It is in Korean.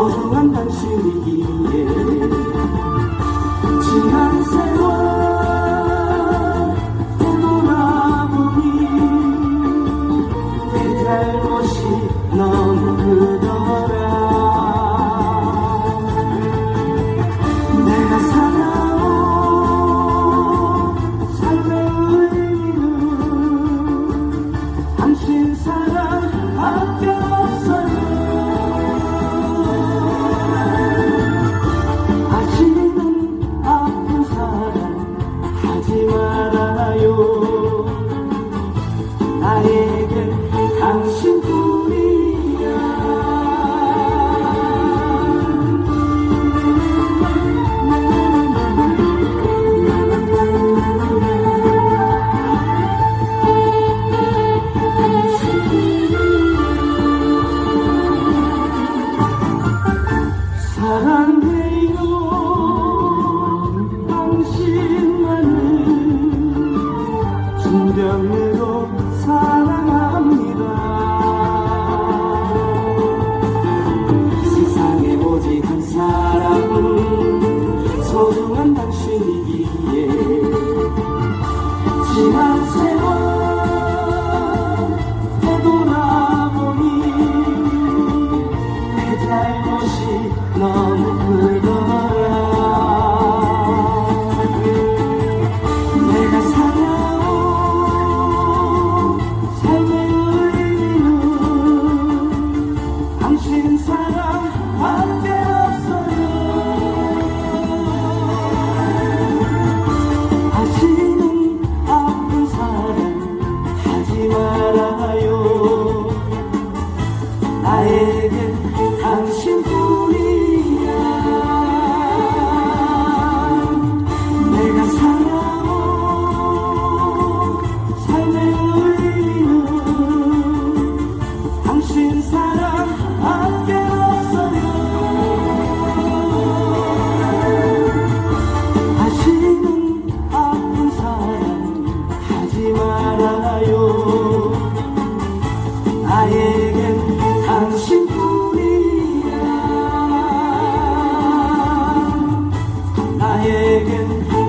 소중한 당신이기에 지난 세월 되돌아보니 내 잘못이 너무 크더라. 내가 살아온 삶의 의미는 당신 사랑밖에 내 잘못이 너무 크더라 Digging.